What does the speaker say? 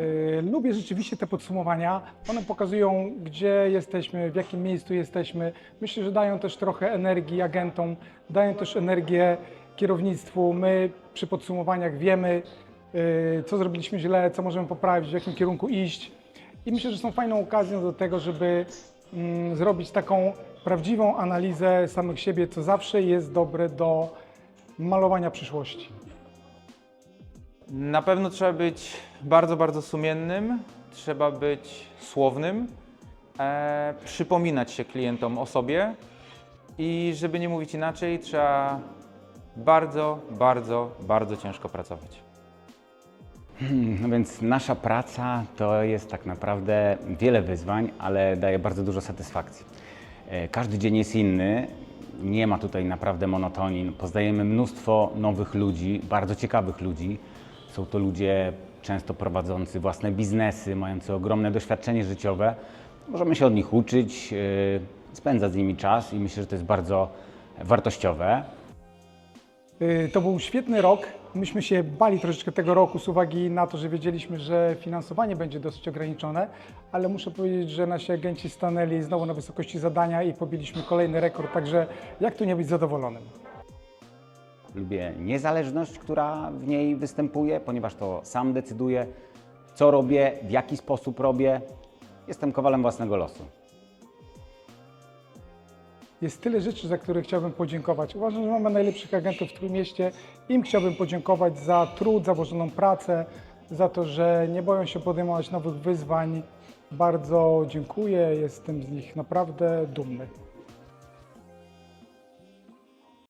Y, Lubię rzeczywiście te podsumowania. One pokazują, gdzie jesteśmy, w jakim miejscu jesteśmy. Myślę, że dają też trochę energii agentom, dają też energię kierownictwu. My przy podsumowaniach wiemy, y, co zrobiliśmy źle, co możemy poprawić, w jakim kierunku iść. I myślę, że są fajną okazją do tego, żeby mm, zrobić taką prawdziwą analizę samych siebie, co zawsze jest dobre do malowania przyszłości. Na pewno trzeba być bardzo, bardzo sumiennym, trzeba być słownym, e, przypominać się klientom o sobie i żeby nie mówić inaczej, trzeba bardzo, bardzo, bardzo ciężko pracować. No więc nasza praca to jest tak naprawdę wiele wyzwań, ale daje bardzo dużo satysfakcji. E, Każdy dzień jest inny, nie ma tutaj naprawdę monotonii. Poznajemy mnóstwo nowych ludzi, bardzo ciekawych ludzi. Są to ludzie często prowadzący własne biznesy, mający ogromne doświadczenie życiowe. Możemy się od nich uczyć, e, spędzać z nimi czas i myślę, że to jest bardzo wartościowe. Y, To był świetny rok. Myśmy się bali troszeczkę tego roku z uwagi na to, że wiedzieliśmy, że finansowanie będzie dosyć ograniczone, ale muszę powiedzieć, że nasi agenci stanęli znowu na wysokości zadania i pobiliśmy kolejny rekord, także jak tu nie być zadowolonym? Lubię niezależność, która w niej występuje, ponieważ to sam decyduję, co robię, w jaki sposób robię. Jestem kowalem własnego losu. Jest tyle rzeczy, za które chciałbym podziękować. Uważam, że mamy najlepszych agentów w Trójmieście. Im chciałbym podziękować za trud, za włożoną pracę, za to, że nie boją się podejmować nowych wyzwań. Bardzo dziękuję, jestem z nich naprawdę dumny.